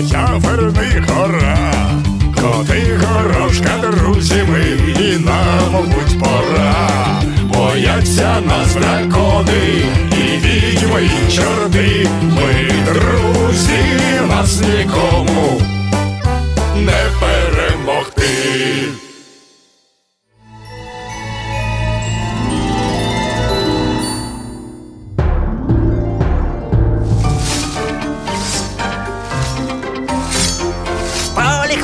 верни гора, коти горошка, друзі ми, і нам, мабуть, пора. Бояться нас дракони, і відьми, і чорти. Ми друзі, нас нікому не перемогти.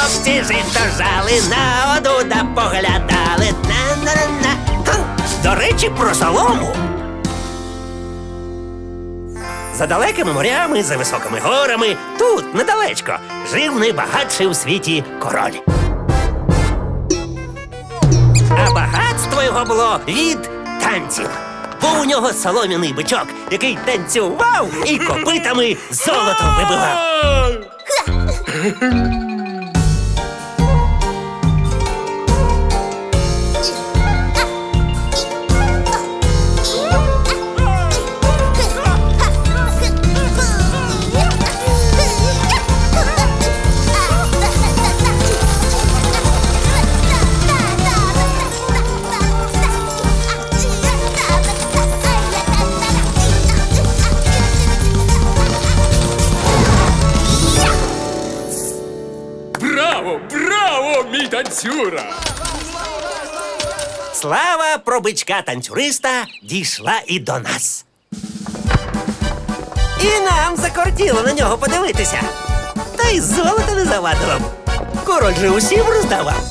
Хлопці жито жали, на оду да поглядали. На-на-на. Хм, До речі, про солому. За далекими морями, за високими горами, тут, недалечко, жив найбагатший у світі король. А багатство його було від танців. Був у нього солом'яний бичок, який танцював і копитами золото вибивав. танцюра! Слава про бичка танцюриста дійшла і до нас. І нам закортіло на нього подивитися. Та й золото не завадило. Король же усім роздавав.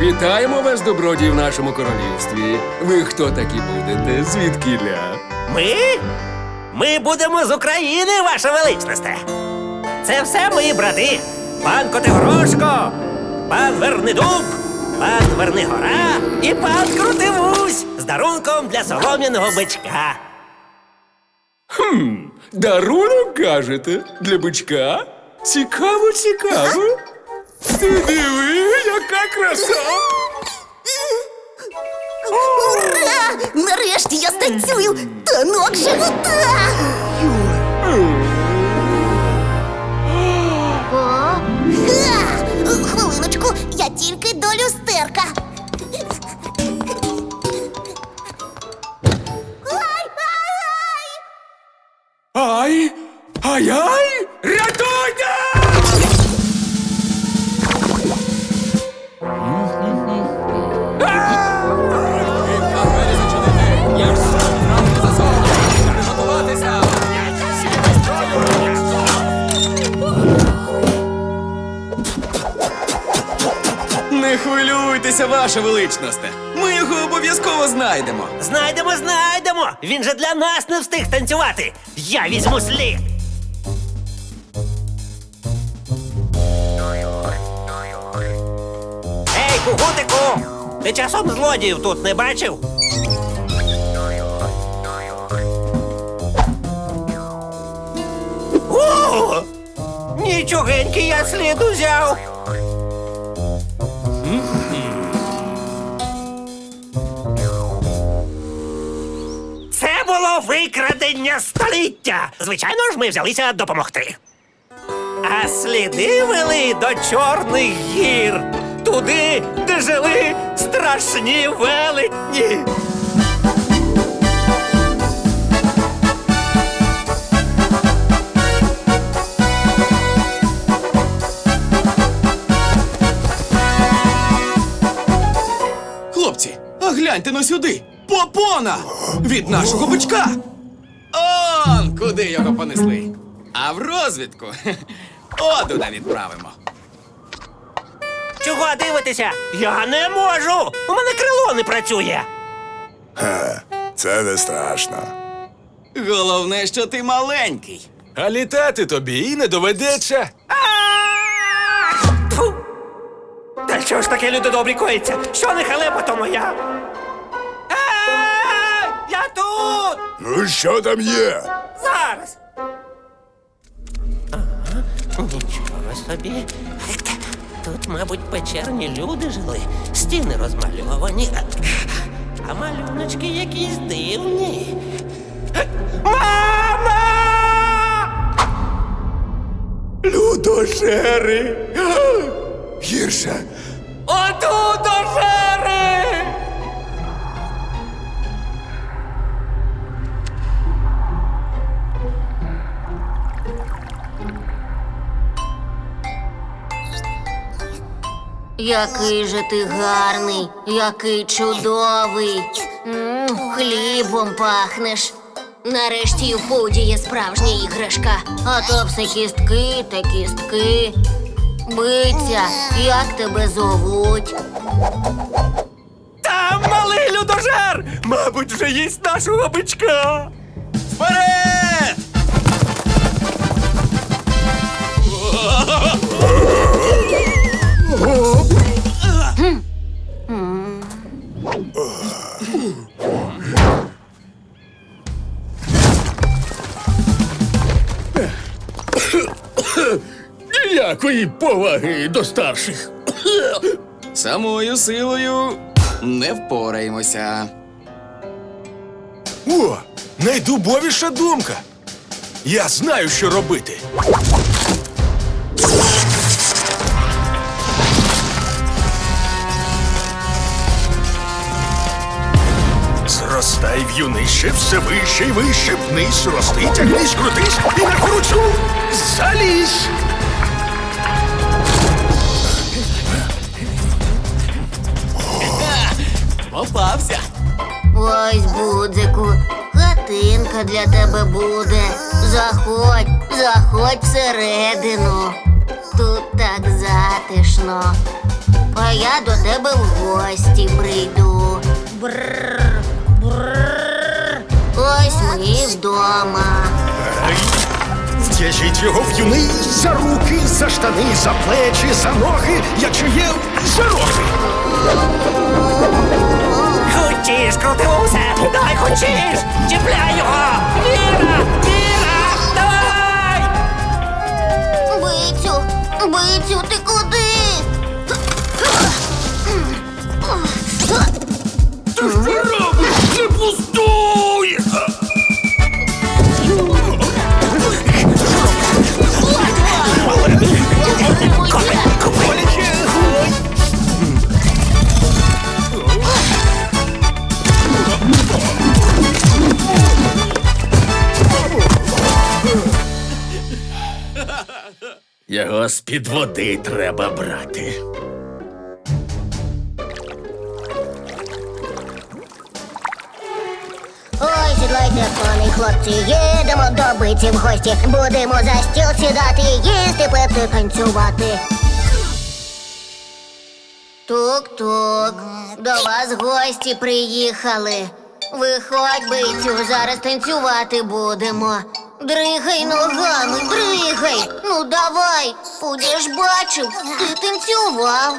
Вітаємо вас, добродії, в нашому королівстві. Ви хто такі будете? Звідкіля? Ми? Ми будемо з України, ваша величність. Це все мої брати. Пан Котигорошко, пан Вернидуб, пан Вернигора і пан Крутивусь з дарунком для солом'яного бичка. Дарунок кажете? Для бичка? Цікаво, цікаво. Ти диви, яка краса! Ура! Нарешті я станцюю танок живота! Хвилюйтеся, ваша величність. Ми його обов'язково знайдемо. Знайдемо, знайдемо! Він же для нас не встиг танцювати. Я візьму слід. Ей, кугутику! Ти часом злодіїв тут не бачив? О! Нічогенький я слід узяв. Було викрадення століття. Звичайно ж, ми взялися допомогти. А сліди вели до Чорних гір, туди, де жили страшні велетні. Хлопці, а гляньте но сюди. Попона! Від нашого бичка. Он куди його понесли. А в розвідку одуда відправимо. Чого дивитися? Я не можу! У мене крило не працює. Це не страшно. Головне, що ти маленький. А літати тобі і не доведеться. Та що ж таке люди добрі коїться? Що не халепа, то моя? Ну, що там є? Зараз. Ага, нічого собі. Тут, мабуть, печерні люди жили, стіни розмальовані, а малюночки якісь дивні. Мама! Людожери! Гірше! Отудожери! Який же ти гарний, який чудовий. М, хлібом пахнеш. Нарешті і в є справжня іграшка. А то все кістки та кістки. Биться, як тебе зовуть? Там малий людожер! Мабуть, вже їсть нашого бичка! Вперед! Ніякої поваги до старших. Самою силою не впораємося. О, найдубовіша думка. Я знаю, що робити. Зростай в юнище, все вище й вище, вниз рости, тягнись, крутись і на кручу залізь. Попався. Ось, Будзику, хатинка для тебе буде. Заходь, заходь всередину. Тут так затишно. А я до тебе в гості прийду. Бррр. Ось ми і вдома. Втяжіть його в юний за руки, за штани, за плечі, за ноги, якщо є за роги. Хочеш, крутивусе! Давай хочеш! Чіпляй його! Віра! Віра! Давай! Бицю, бицю, ти куди? Пустуй! Його з-під води треба брати. Ой, сідлайте, хлопці, їдемо до биці в гості. Будемо за стіл сідати, їсти, пити, танцювати. Тук-тук, до вас гості приїхали. Виходь, бицю, зараз танцювати будемо. Дригай ногами, дригай. Ну давай, будеш бачив, ти танцював.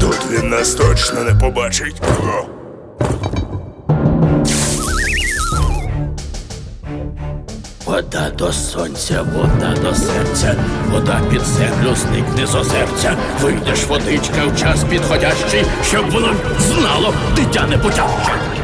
Тут він нас точно не побачить. Вода до сонця, вода до серця, вода під землю зникне з озерця. Вийдеш водичка в час підходящий, щоб воно знало дитя не потяще.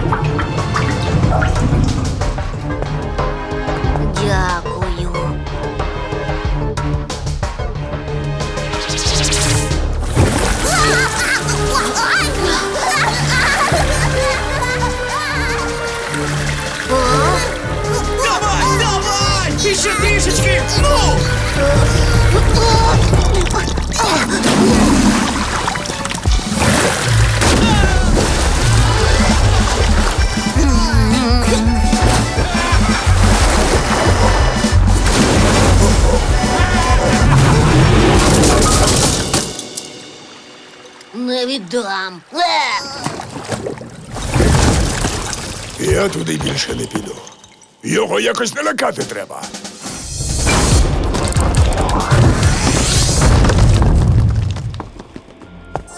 Віддам. Я туди більше не піду. Його якось налякати треба.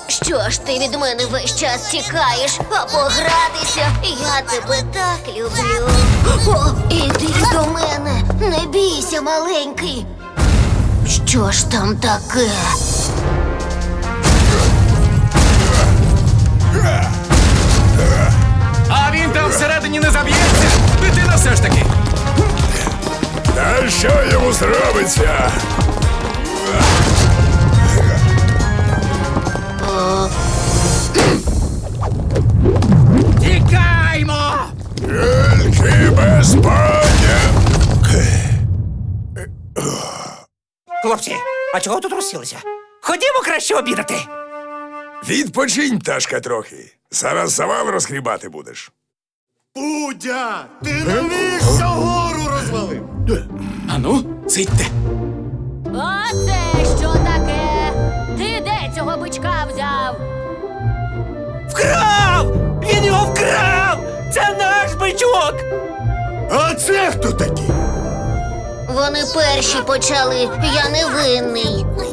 Що ж ти від мене весь час тікаєш, а погратися я тебе так люблю. О, іди до мене, не бійся, маленький. Що ж там таке? Там всередині не заб'ється. Дитина все ж таки. Та що йому зробиться? Тікаймо! Тільки без паня. Хлопці, а чого ви тут розсілися? Ходімо краще обідати. Відпочинь, пташка, трохи. Зараз завал розгрібати будеш. Пудя, ти навіщо гору розвалив? Ану, сидьте. А це що таке? Ти де цього бичка взяв? Вкрав! Він його вкрав! Це наш бичок! А це хто такі? Вони перші почали, я не винний.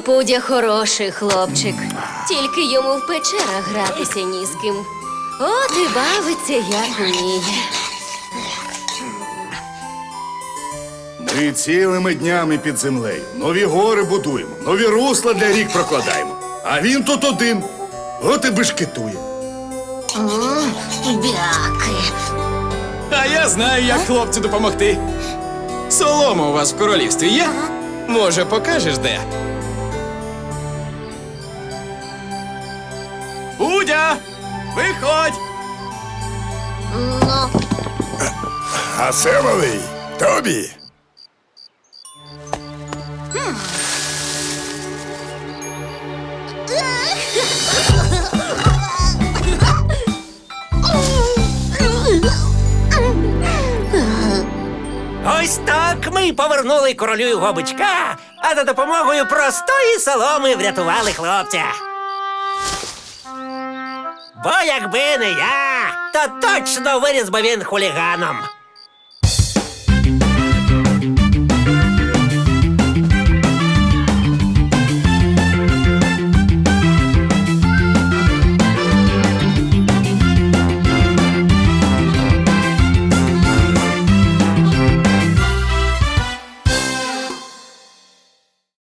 Взагалі-то Пудя хороший хлопчик. Тільки йому в печерах гратися ні з ким. От і бавиться, як вміє. Ми цілими днями під землею. Нові гори будуємо, нові русла для рік прокладаємо. А він тут один. От і бешкетує. Бяки. А я знаю, як хлопцю допомогти. Солома у вас в королівстві є? Може, покажеш де? А це малий тобі. Ось так ми повернули королю його бичка, а за допомогою простої соломи врятували хлопця. Бо якби не я, то точно виріс би він хуліганом.